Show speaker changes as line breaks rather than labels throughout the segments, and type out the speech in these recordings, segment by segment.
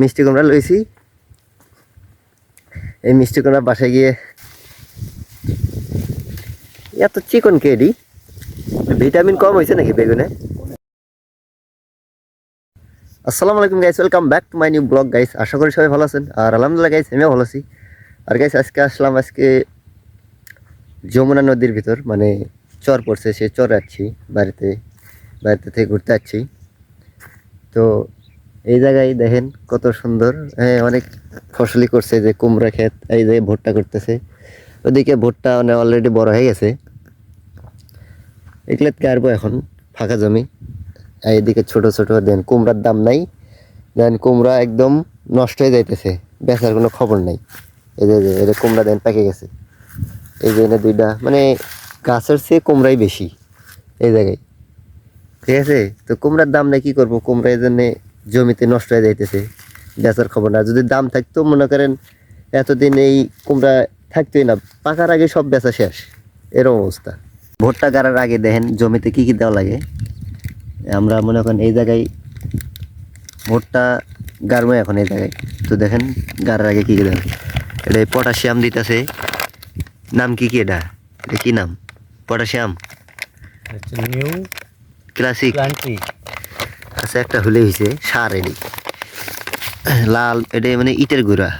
মিষ্টি কুমড়া লইছি। এই মিষ্টি কুমড়া বাসায় গিয়ে এত চিকন কেডি ভিটামিন কম হয়েছে নাকি বেগুনে? আসসালামু আলাইকুম guys welcome back to my new blog guys আশা করি সবাই ভালো আছেন, আর আলহামদুলিল্লাহ গাইস আমিও ভালো আছি। আর গাইস আজকে আসলাম, আজকে যমুনা নদীর ভিতর মানে চর পড়ছে সে চর যাচ্ছি, বাড়িতে বাড়িতে থেকে ঘুরতে যাচ্ছি। তো এই জায়গায় দেখেন কত সুন্দর। হ্যাঁ অনেক ফসলি করছে যে কুমড়া ক্ষেত এই যে ভুট্টা করতেছে। ওদিকে ভুট্টা মানে অলরেডি বড় হয়ে গেছে। এগুলো কারবো এখন? ফাঁকা জমি। এদিকে ছোট ছোট দেন কুমড়ার দাম নাই। দেন কুমড়া একদম নষ্ট হয়ে যাইতেছে। বেচার কোনো খবর নাই। এই যে এই যে, কুমড়া দেন পেকে গেছে। এই যে এনে দুইটা মানে গাছের চেয়ে কুমড়াই বেশি। এই জায়গায়। ঠিক আছে? তো কুমড়ার দাম নাই কি করব? কুমড়া এই জন্যে জমিতে নষ্ট হয়ে যাইতেছে বেচার খবর না। যদি দাম থাকতো মনে করেন এতদিন এই কুমড়া থাকতোই না পাকার আগে সব বেচা শেষ। এরকম অবস্থা। ভুট্টা গাড়ার আগে দেখেন জমিতে কি কি দেওয়া লাগে? আমরা মনে করেন এই জায়গায় ভুট্টা গাড়বো এখন এই জায়গায়। তো দেখেন গাড়ার আগে কী কী দেওয়া এটা পটাশিয়াম দিতেছে। নাম কি কি এটা? এটা কি নাম? পটাশিয়াম?
New
classic. আচ্ছা একটা হলে হয়েছে সার এডি। লাল এটা মানে ইটের গুঁড়া।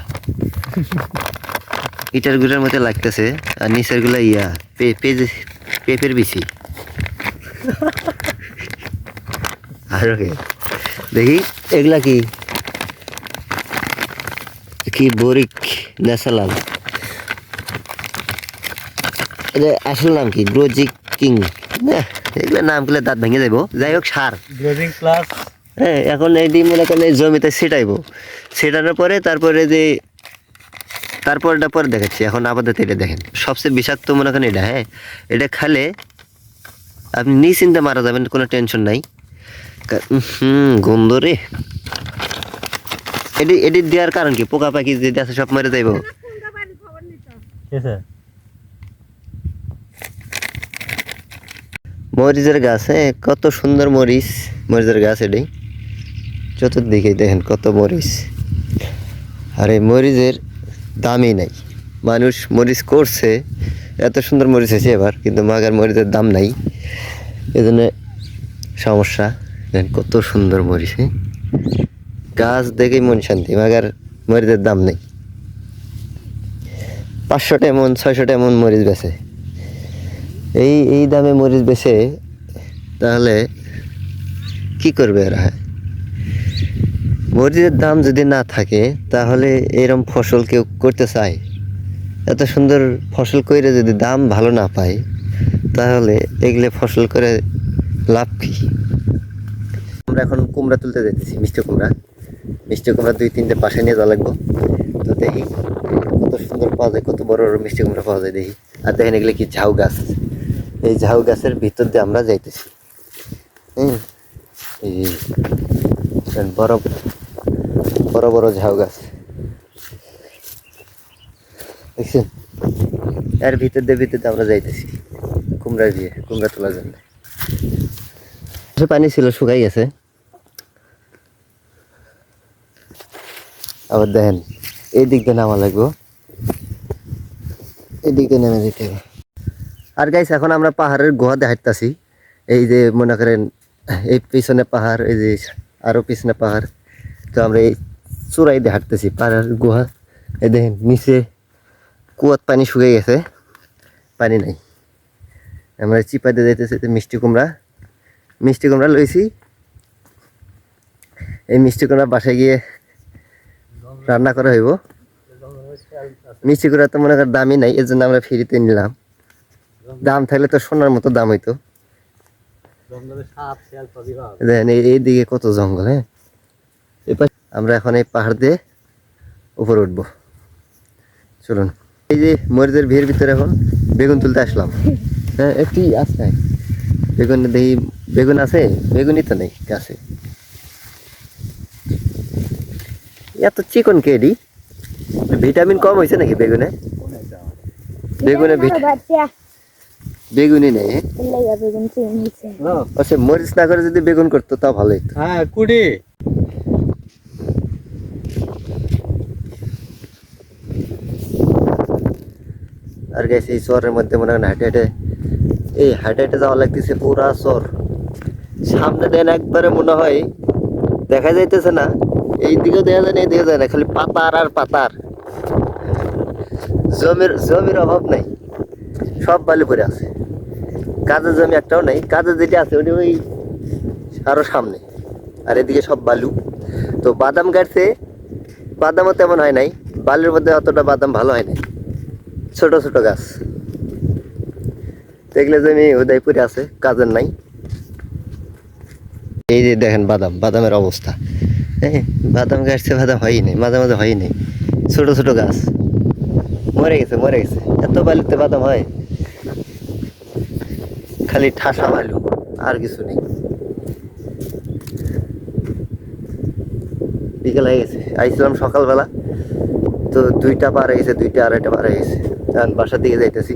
ইটের গুঁড়ার মধ্যে লাগতেছে, আর নিচেরগুলা ইয়া পেঁপের বিচি। আর দেখি, এগুলা কি? কি বরিক ন্যাশনাল এটা আসল নাম কি? গ্রোজিক কিং, না? এগুলো নামগুলো দাঁত ভেঙে যাব যাই হোক সার।
গ্লোজিং প্লাস
হ্যাঁ এখন এটি মনে করেন এই জমিতে ছিটাইবো। ছিটানোর পরে তারপরে যে তারপরটা পরে দেখাচ্ছি। এখন আপাতত এটা দেখেন। সবচেয়ে বিষাক্ত মনে করেন এটা হ্যাঁ। এটা খেলে আপনি নিশ্চিন্তে মারা যাবেন কোনো টেনশন নাই। হুম গন্ধ রে। এটি এটি দেওয়ার কারণ কি? পোকা পাখি যদি আছে সব মরে যাইব
ঠিক আছে
মরিচের গাছ হ্যাঁ? কত সুন্দর মরিচ, মরিচের গাছ এটি চতুর্দিকে দেখেন কত মরিচ। আর এই মরিচের দামই নাই। মানুষ মরিচ করছে, এত সুন্দর মরিচ হয়েছে এবার, কিন্তু মাগার মরিচের দাম নাই। এই জন্য সমস্যা। দেখেন কত সুন্দর মরিচ হ্যাঁ? গাছ দেখেই মন শান্তি, মাগার মরিচের দাম নেই। পাঁচশোটা এমন ছয়শোটা এমন মরিচ বেছে এই এই দামে মরিচ বেছে তাহলে কি করবে এরা? মরিচের দাম যদি না থাকে, তাহলে এরম ফসল কেউ করতে চায়? এত সুন্দর ফসল করে যদি দাম ভালো না পায়, তাহলে এগুলো ফসল করে লাভ কি? আমরা এখন কুমড়া তুলতে যাচ্ছি মিষ্টি কুমড়া। মিষ্টি কুমড়া দুই তিনটে পাশে নিয়ে যাওয়া লাগবো। তো দেখি কত সুন্দর পাওয়া যায়, কত বড় বড় মিষ্টি কুমড়া পাওয়া যায় দেখি। আর দেখেন এগুলো কি ঝাউ গাছ। এই ঝাউ গাছের ভিতর দিয়ে আমরা যাইতেছি। এই বড় বড় বড় ঝাউ গাছ। দেখছেন? এর ভিতর দিয়ে ভিতর দিয়ে আমরা যাইতেছি। কুমড়া দিয়ে কুমড়া তোলার জন্য। পানি ছিল, শুকাই গেছে। আবার দেখেন, এই দিক দিয়ে নামা লাগবো। এই দিক দিয়ে নেমে যেতে হবে। আর গাইস এখন আমরা পাহাড়ের গুহা দেখাইতেছি এই যে মনে করেন, এই পিছনে পাহাড়, এই যে আরও পিছনে পাহাড়। তো আমরা এই চূড়াই দিয়ে হাঁটতেছি পাহাড়ের গুহা। এই দেখেন, নিচে কুয়াত পানি শুকিয়ে গেছে। পানি নাই। আমরা চিপা দিয়ে যাইতেছি মিষ্টি কুমড়া। মিষ্টি কুমড়া লইছি। এই মিষ্টি কুমড়া বাসায় গিয়ে রান্না করা হইব। মিষ্টি কুমড়া তো মনে করেন দামি নাই, এর জন্য আমরা ফ্রিতে নিলাম। দাম থাকলে তো সোনার মতো দাম হইতো। দেখেন এই- এইদিকে কত জঙ্গল হ্যাঁ? এবার আমরা এখন এই পাহাড় দিয়ে উপরে উঠবো। চলুন। এই যে মরিচের ভিড় ভিতরে এখন বেগুন তুলতে আসলাম। হ্যাঁ একটি আছে? বেগুন দেখি বেগুন আছে? বেগুনই তো নেই গাছে। এত চিকন কেডি ভিটামিন কম হয়েছে নাকি বেগুনে? বেগুনে ভিট- বেগুনই নেই আচ্ছা মরিচ না করে যদি বেগুন করতো তা
হ্যাঁ কুড়ি।
আর গেছে এই মধ্যে মনে হয় এই যাওয়া লাগতেছে পুরা চর। সামনে দেন একবারে মনে হয় দেখা যাইতেছে না এই দিকে দেখা যায় না এই দিকে যায় না খালি পাতার আর পাতার। জমির জমির অভাব নাই সব বালি পরে আছে। কাজের জমি একটাও নাই কাজের যেটা আছে ওটি ওই আরও সামনে। আর এদিকে সব বালু। তো বাদাম গাড়ছে বাদামও তেমন হয় নাই, বালির মধ্যে অতটা বাদাম ভালো হয় নাই। ছোট ছোট গাছ। দেখলে জমি উদয়পুরে আছে, কাজের নাই। এই যে দেখেন বাদাম, বাদামের অবস্থা। হ্যাঁ বাদাম গাছছে বাদাম হয়ই নাই, মাঝে মাঝে হয়ই নাই। ছোট ছোট গাছ। মরে গেছে মরে গেছে। এত বালিতে বাদাম হয়। খালি ঠাসা ভালো, আর কিছু নেই। বিকেল হয়ে গেছে, আইছিলাম সকালবেলা। তো দুইটা পার হয়ে গেছে, দুইটা আড়াইটা পার হয়ে গেছে। বাসার দিকে যাইতেছি।